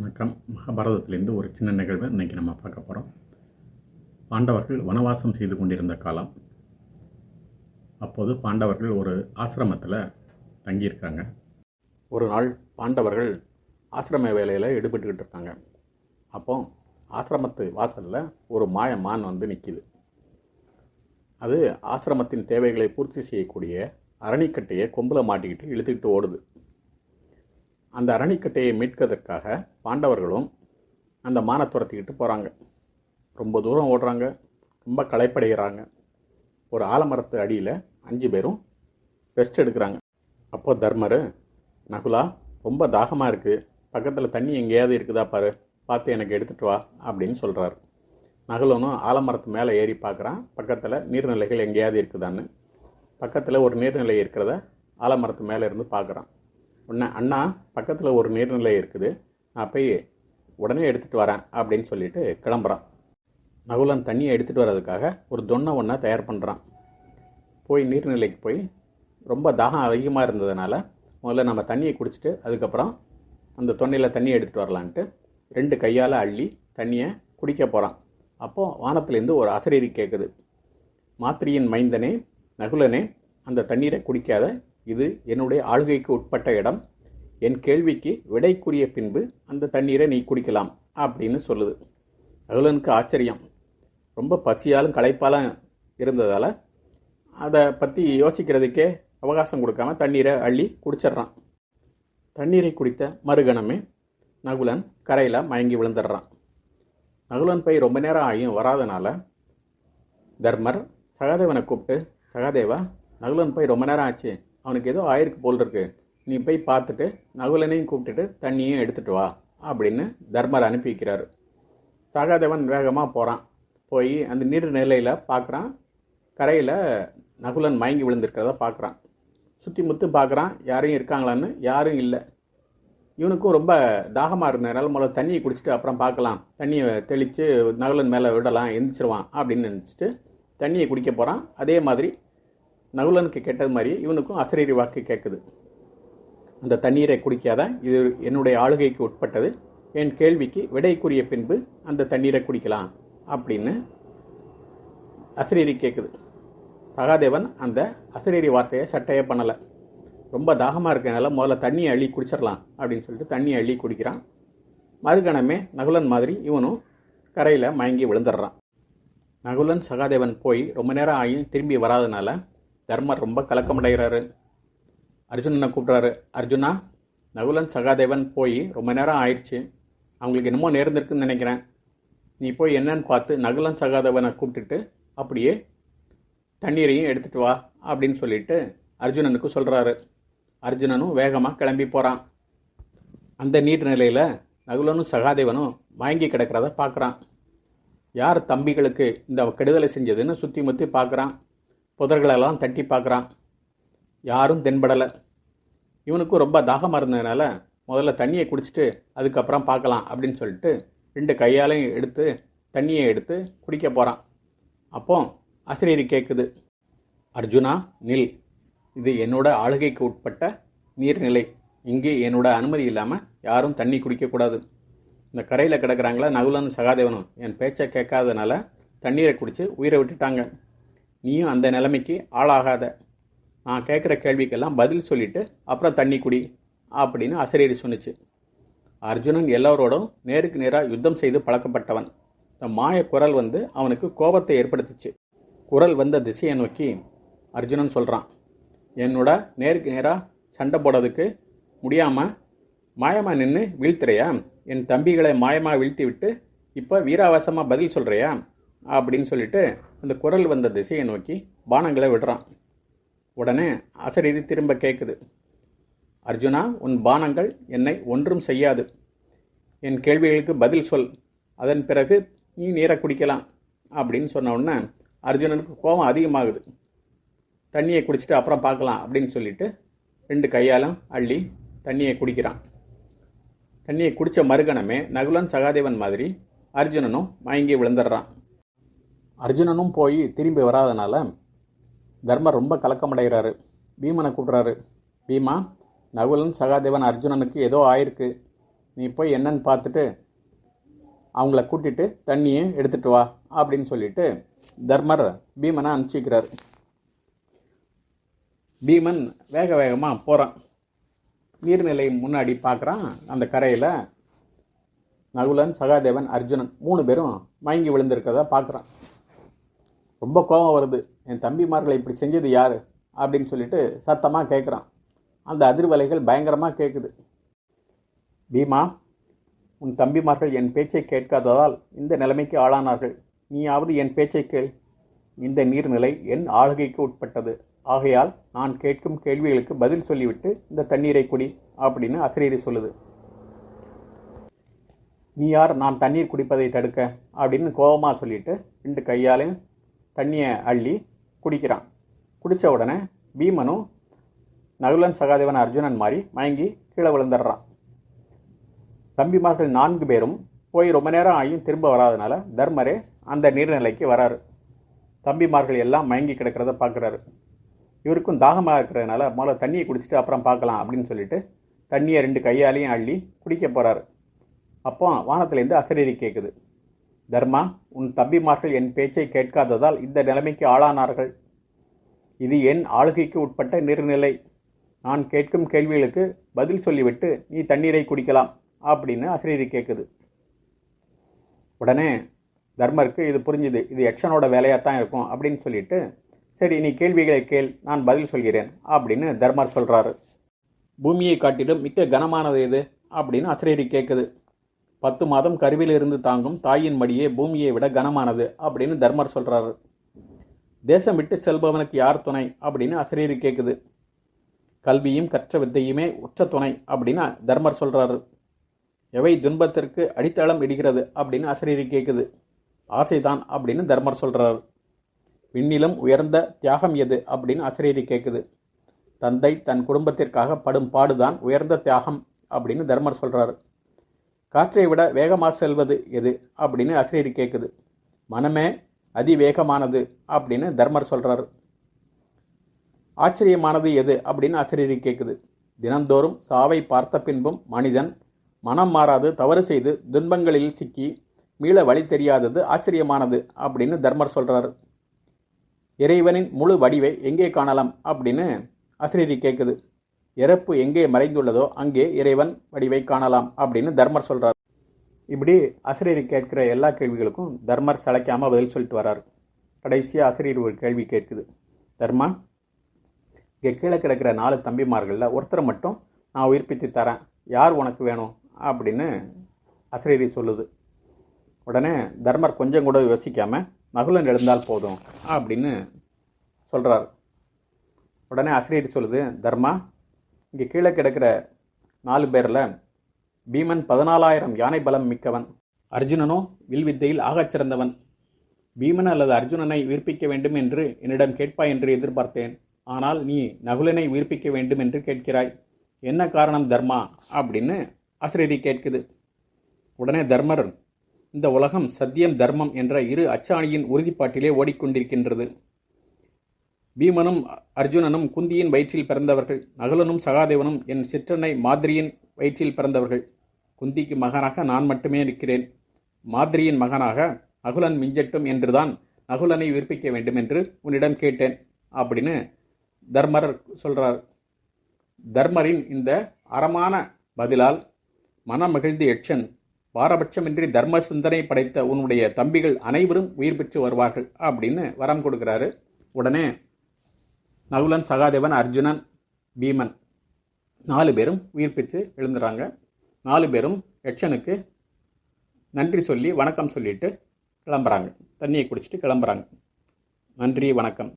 வணக்கம். மகாபாரதத்திலேருந்து ஒரு சின்ன நிகழ்வை இன்றைக்கி நம்ம பார்க்க போகிறோம் பாண்டவர்கள் வனவாசம் செய்து கொண்டிருந்த காலம். அப்போது பாண்டவர்கள் ஒரு ஆசிரமத்தில் தங்கியிருக்காங்க. ஒரு நாள் பாண்டவர்கள் ஆசிரம வேலையில் ஈடுபட்டுக்கிட்டு இருக்காங்க. அப்போ ஆசிரமத்து வாசலில் ஒரு மாய மான் வந்து நிற்கிது அது ஆசிரமத்தின் தேவைகளை பூர்த்தி செய்யக்கூடிய அரணிக்கட்டையை கொம்பில் மாட்டிக்கிட்டு இழுத்துக்கிட்டு ஓடுது. அந்த அரணிக்கட்டையை மீட்கிறதுக்காக பாண்டவர்களும் அந்த மானை துரத்திக்கிட்டு போகிறாங்க ரொம்ப தூரம் ஓடுறாங்க. ரொம்ப களைப்படைகிறாங்க. ஒரு ஆலமரத்து அடியில் அஞ்சு பேரும் ரெஸ்ட் எடுக்கிறாங்க. அப்போ தர்மர் நகுலா ரொம்ப தாகமாக இருக்குது பக்கத்தில் தண்ணி எங்கேயாவது இருக்குதா பாரு. பார்த்து எனக்கு எடுத்துகிட்டு வா அப்படின்னு சொல்கிறாரு நகுலனும் ஆலமரத்து மேலே ஏறி பார்க்குறான். பக்கத்தில் நீர்நிலைகள் எங்கேயாவது இருக்குதான்னு. பக்கத்தில் ஒரு நீர்நிலை இருக்கிறத ஆலமரத்து மேலே இருந்து பார்க்குறான். உடனே அண்ணா பக்கத்தில் ஒரு நீர்நிலை இருக்குது. நான் போய் உடனே எடுத்துகிட்டு வரேன் அப்படின்னு சொல்லிட்டு கிளம்புறான். நகுலன் தண்ணியை எடுத்துகிட்டு வர்றதுக்காக ஒரு தொன்னை ஒன்றை தயார் பண்ணுறான் போய் நீர்நிலைக்கு போய் ரொம்ப தாகம் அதிகமாக இருந்ததுனால முதல்ல நம்ம தண்ணியை குடிச்சிட்டு அதுக்கப்புறம் அந்த தொன்னையில் தண்ணியை எடுத்துகிட்டு வரலான்ட்டு ரெண்டு கையால் அள்ளி தண்ணியை குடிக்க போகிறான் அப்போது வானத்துலேருந்து ஒரு அசரீரி கேட்குது மாத்திரியின் மைந்தனே நகுலனே அந்த தண்ணீரை குடிக்காத இது என்னுடைய ஆளுகைக்கு உட்பட்ட இடம். என் கேள்விக்கு விடைக்குரிய பின்பு அந்த தண்ணீரை நீ குடிக்கலாம் அப்படின்னு சொல்லுது. நகுலனுக்கு ஆச்சரியம். ரொம்ப பசியாலும் களைப்பாலும் இருந்ததால் அதை பற்றி யோசிக்கிறதுக்கே அவகாசம் கொடுக்காம தண்ணீரை அள்ளி குடிச்சிட்றான். தண்ணீரை குடித்த மறுகணமே நகுலன் கரையில் மயங்கி விழுந்துடுறான். நகுலன் போய் ரொம்ப நேரம் ஆகியும் வராதனால தர்மர் சகாதேவனை கூப்பிட்டு சகாதேவா நகுலன் போய் ரொம்ப நேரம் ஆச்சு. அவனுக்கு ஏதோ ஆயிருக்கு போல் இருக்கு. நீ போய் பார்த்துட்டு நகுலனையும் கூப்பிட்டுட்டு தண்ணியும் எடுத்துட்டு வா அப்படின்னு தர்மர் அனுப்பி வைக்கிறாரு சகாதேவன் வேகமாக போகிறான் போய் அந்த நீர் நிலையில் பார்க்குறான் கரையில் நகுலன் மயங்கி விழுந்திருக்கிறத பார்க்குறான் சுற்றி முத்து பார்க்குறான் யாரையும் இருக்காங்களான்னு? யாரும் இல்லை. இவனுக்கும் ரொம்ப தாகமாக இருந்ததுனால முதல்ல தண்ணியை குடிச்சிட்டு அப்புறம் பார்க்கலாம். தண்ணியை தெளித்து நகுலன் மேலே விடலாம் எந்திரிச்சிருவான் அப்படின்னு நினச்சிட்டு தண்ணியை குடிக்க போகிறான் அதே மாதிரி நகுலனுக்கு கேட்டது மாதிரி இவனுக்கும் அசரீரி வாக்கு கேட்குது அந்த தண்ணீரை குடிக்காத? இது என்னுடைய ஆளுகைக்கு உட்பட்டது. என் கேள்விக்கு விடைக்குரிய பின்பு அந்த தண்ணீரை குடிக்கலாம் அப்படின்னு அசரீரி கேட்குது சகாதேவன் அந்த அசரீரி வார்த்தையை சட்டையே பண்ணலை. ரொம்ப தாகமாக இருக்கிறனால முதல்ல தண்ணியை அள்ளி குடிச்சிடலாம் அப்படின்னு சொல்லிட்டு தண்ணியை அள்ளி குடிக்கிறான். மறுகணமே நகுலன் மாதிரி இவனும் கரையில் மயங்கி விழுந்துடுறான். நகுலன் சகாதேவன் போய் ரொம்ப நேரம் ஆகியும் திரும்பி வராதனால தர்மர் ரொம்ப கலக்கமடைகிறாரு. அர்ஜுனனை கூப்பிட்றாரு அர்ஜுனா நகுலன் சகாதேவன் போய் ரொம்ப நேரம் ஆயிடுச்சு. அவங்களுக்கு என்னமோ நேர்ந்திருக்குன்னு நினைக்கிறேன். நீ போய் என்னன்னு பார்த்து நகுலன் சகாதேவனை கூப்பிட்டுட்டு அப்படியே தண்ணீரையும் எடுத்துட்டு வா அப்படின்னு சொல்லிட்டு அர்ஜுனனுக்கு சொல்கிறாரு அர்ஜுனனும் வேகமாக கிளம்பி போகிறான் அந்த நீர்நிலையில் நகுலனும் சகாதேவனும் மயங்கி கிடக்கிறத பார்க்குறான் யார் தம்பிகளுக்கு இந்த கெடுதலை செஞ்சதுன்னு சுற்றி முற்றி பார்க்குறான் புதர்களெல்லாம் தட்டி பார்க்குறான். யாரும் தென்படலை. இவனுக்கும் ரொம்ப தாகமாக இருந்ததுனால முதல்ல தண்ணியை குடிச்சிட்டு அதுக்கப்புறம் பார்க்கலாம் அப்படின்னு சொல்லிட்டு ரெண்டு கையாலையும் எடுத்து தண்ணியை எடுத்து குடிக்க போகிறான் அப்போ ஆசிரியர் கேட்குது அர்ஜுனா நில். இது என்னோட ஆளுகைக்கு உட்பட்ட நீர்நிலை. இங்கே என்னோட அனுமதி இல்லாமல் யாரும் தண்ணி குடிக்கக்கூடாது. இந்த கரையில் கிடக்கிறாங்களா நகுலன் சகாதேவனும். என் பேச்சை கேட்காதனால தண்ணீரை குடித்து உயிரை விட்டுட்டாங்க. நீயும் அந்த நிலைமைக்கு ஆளாகாத. நான் கேட்குற கேள்விக்கெல்லாம் பதில் சொல்லிட்டு அப்புறம் தண்ணி குடி அப்படின்னு அசரீரி சொன்னிச்சு. அர்ஜுனன் எல்லோரோடும் நேருக்கு நேராக யுத்தம் செய்து பழக்கப்பட்டவன். இந்த மாய குரல் வந்து அவனுக்கு கோபத்தை ஏற்படுத்துச்சு. குரல் வந்த திசையை நோக்கி அர்ஜுனன் சொல்கிறான் என்னோட நேருக்கு நேராக சண்டை போடுறதுக்கு முடியாமல் மாயமாக நின்று வீழ்த்துறையா? என் தம்பிகளை மாயமாக வீழ்த்தி விட்டு இப்போ வீராவாசமாக பதில் சொல்கிறியா அப்படின்னு சொல்லிட்டு அந்த குரல் வந்த திசையை நோக்கி பானங்களை விடுறான். உடனே அசரீதி திரும்ப கேட்குது. அர்ஜுனா உன் பானங்கள் என்னை ஒன்றும் செய்யாது. என் கேள்விகளுக்கு பதில் சொல். அதன் பிறகு நீ நீரை குடிக்கலாம் அப்படின்னு சொன்ன உடனே அர்ஜுனனுக்கு கோபம் அதிகமாகுது. தண்ணியை குடிச்சிட்டு அப்புறம் பார்க்கலாம் அப்படின்னு சொல்லிட்டு ரெண்டு கையாலும் அள்ளி தண்ணியை குடிக்கிறான். தண்ணியை குடித்த மறுகணமே நகுலன் சகாதேவன் மாதிரி அர்ஜுனனும் மயங்கி விழுந்துடுறான். அர்ஜுனனும் போய் திரும்பி வராதனால தர்மர் ரொம்ப கலக்கமடைகிறாரு. பீமனை கூப்பிட்றாரு பீமா நகுலன் சகாதேவன் அர்ஜுனனுக்கு ஏதோ ஆயிருக்கு. நீ போய் என்னன்னு பார்த்துட்டு அவங்கள கூட்டிட்டு தண்ணியை எடுத்துட்டு வா அப்படின்னு சொல்லிட்டு தர்மர் பீமனை அனுப்பிச்சிக்கிறார். பீமன் வேக வேகமாக போகிறான் நீர்நிலை முன்னாடி பார்க்குறான் அந்த கரையில் நகுலன் சகாதேவன் அர்ஜுனன் மூணு பேரும் மயங்கி விழுந்திருக்கிறதா பார்க்குறான் ரொம்ப கோபம் வருது. என் தம்பிமார்களை இப்படி செஞ்சது யார்? அப்படின்னு சொல்லிட்டு சத்தமாக கேட்குறான் அந்த அதிர்வலைகள் பயங்கரமாக கேட்குது பீமா உன் தம்பிமார்கள் என் பேச்சை கேட்காததால் இந்த நிலைமைக்கு ஆளானார்கள். நீயாவது என் பேச்சை கேள். இந்த நீர்நிலை என் ஆளுகைக்கு உட்பட்டது. ஆகையால் நான் கேட்கும் கேள்விகளுக்கு பதில் சொல்லிவிட்டு இந்த தண்ணீரை குடி அப்படின்னு அசரீரி சொல்லுது. நீ யார்? நான் தண்ணீர் குடிப்பதை தடுக்க அப்படின்னு கோபமாக சொல்லிட்டு ரெண்டு கையாலையும் தண்ணியை அள்ளி குடிக்கிறான். குடித்த உடனே பீமனும் நகுலன் சகாதேவன் அர்ஜுனன் மாதிரி மயங்கி கீழே விழுந்துடுறான். தம்பிமார்கள் நான்கு பேரும் போய் ரொம்ப நேரம் ஆகியும் திரும்ப வராதனால தர்மரே அந்த நீர்நிலைக்கு வராரு. தம்பிமார்கள் எல்லாம் மயங்கி கிடக்கிறத பார்க்குறாரு. இவருக்கும் தாகமாக இருக்கிறதுனால முதல்ல தண்ணியை குடிச்சிட்டு அப்புறம் பார்க்கலாம் அப்படின்னு சொல்லிட்டு தண்ணியை ரெண்டு கையாலையும் அள்ளி குடிக்க போகிறாரு அப்போ வானத்துலேருந்து அசரீரி கேட்குது தர்மா உன் தம்பிமார்கள் என் பேச்சை கேட்காததால் இந்த நிலைமைக்கு ஆளானார்கள். இது என் ஆளுகைக்கு உட்பட்ட நீர்நிலை. நான் கேட்கும் கேள்விகளுக்கு பதில் சொல்லிவிட்டு நீ தண்ணீரை குடிக்கலாம் அப்படின்னு அஸ்ரீதி கேட்குது உடனே தர்மருக்கு இது புரிஞ்சுது. இது யக்ஷனோட வேலையாக தான் இருக்கும் அப்படின்னு சொல்லிட்டு சரி நீ கேள்விகளை கேள். நான் பதில் சொல்கிறேன் அப்படின்னு தர்மர் சொல்கிறாரு பூமியை காட்டிலும் மிக்க கனமானது எது? அப்படின்னு அஸ்ரீதி கேட்குது பத்து மாதம் கருவிலிருந்து தாங்கும் தாயின் மடியே பூமியை விட கனமானது அப்படின்னு தர்மர் சொல்கிறாரு தேசம் விட்டு செல்பவனுக்கு யார் துணை அப்படின்னு அசரீரி கேட்குது கல்வியும் கற்ற வித்தையுமே உச்ச துணை அப்படின்னு தர்மர் சொல்கிறாரு எவை துன்பத்திற்கு அடித்தளம் இடுகிறது அப்படின்னு அசரீரி கேட்குது ஆசைதான் அப்படின்னு தர்மர் சொல்கிறார் விண்ணிலும் உயர்ந்த தியாகம் எது அப்படின்னு அசரீரி கேட்குது தந்தை தன் குடும்பத்திற்காக படும் பாடுதான் உயர்ந்த தியாகம் அப்படின்னு தர்மர் சொல்கிறார் காற்றை விட வேகமாக செல்வது எது அப்படின்னு அசரீரி கேட்குது மனமே அதிவேகமானது அப்படின்னு தர்மர் சொல்கிறார் ஆச்சரியமானது எது அப்படின்னு ஆசிரியர் கேட்குது தினந்தோறும் சாவை பார்த்த பின்பும் மனிதன் மனம் மாறாது தவறு செய்து துன்பங்களில் சிக்கி மீள வழி தெரியாதது ஆச்சரியமானது அப்படின்னு தர்மர் சொல்கிறார் இறைவனின் முழு வடிவை எங்கே காணலாம் அப்படின்னு ஆசிரியர் கேட்குது இறப்பு எங்கே மறைந்துள்ளதோ அங்கே இறைவன் வடிவை காணலாம் அப்படின்னு தர்மர் சொல்கிறார் இப்படி ஆசிரியர் கேட்கிற எல்லா கேள்விகளுக்கும் தர்மர் சளைக்காமல் பதில் சொல்லிட்டு வரார் கடைசியாக ஆசிரியர் ஒரு கேள்வி கேட்குது. தர்மா இங்கே கீழே கிடக்கிற நாலு தம்பிமார்களில் ஒருத்தரை மட்டும் நான் உயிர்ப்பித்து தரேன். யார் உனக்கு வேணும்? அப்படின்னு அசரீரி சொல்லுது. உடனே தர்மர் கொஞ்சம் கூட யோசிக்காமல் நகுலன் எழுந்தால் போதும் அப்படின்னு சொல்கிறார் உடனே அசரீரி சொல்லுது தர்மா இங்கே கீழே கிடக்கிற நாலு பேரில் பீமன் பதினாலாயிரம் யானை பலம் மிக்கவன் அர்ஜுனனோ வில்வித்தையில் ஆகச் சிறந்தவன். பீமன் அல்லது அர்ஜுனனை உயிர்ப்பிக்க வேண்டும் என்று என்னிடம் கேட்பாய் என்று எதிர்பார்த்தேன். ஆனால் நீ நகுலனை உயிர்ப்பிக்க வேண்டும் என்று கேட்கிறாய். என்ன காரணம் தர்மா? அப்படின்னு ஆசிரியரி கேட்குது. உடனே தர்மர் இந்த உலகம் சத்தியம் தர்மம் என்ற இரு அச்சாணியின் உறுதிப்பாட்டிலே ஓடிக்கொண்டிருக்கின்றது. பீமனும் அர்ஜுனனும் குந்தியின் வயிற்றில் பிறந்தவர்கள் நகுலனும் சகாதேவனும் என் சிற்றனை மாதிரியின் வயிற்றில் பிறந்தவர்கள். குந்திக்கு மகனாக நான் மட்டுமே இருக்கிறேன். மாதிரியின் மகனாக நகுலன் மிஞ்சட்டும் என்றுதான் நகுலனை உயிர்ப்பிக்க வேண்டும் என்று உன்னிடம் கேட்டேன் அப்படின்னு தர்மர் சொல்றார். தர்மரின் இந்த அறமான பதிலால் மனம் மகிழ்ந்து யட்சன் பாரபட்சமின்றி தர்ம சிந்தனை படைத்த உன்னுடைய தம்பிகள் அனைவரும் உயிர் பெற்று வருவார்கள் அப்படின்னு வரம் கொடுக்குறாரு. உடனே நகுலன் சகாதேவன் அர்ஜுனன் பீமன். நாலு பேரும் உயிர் பெற்று எழுந்துறாங்க. நாலு பேரும் யட்சனுக்கு நன்றி சொல்லி வணக்கம் சொல்லிட்டு கிளம்புறாங்க. தண்ணியை குடிச்சிட்டு கிளம்புறாங்க. நன்றி வணக்கம்.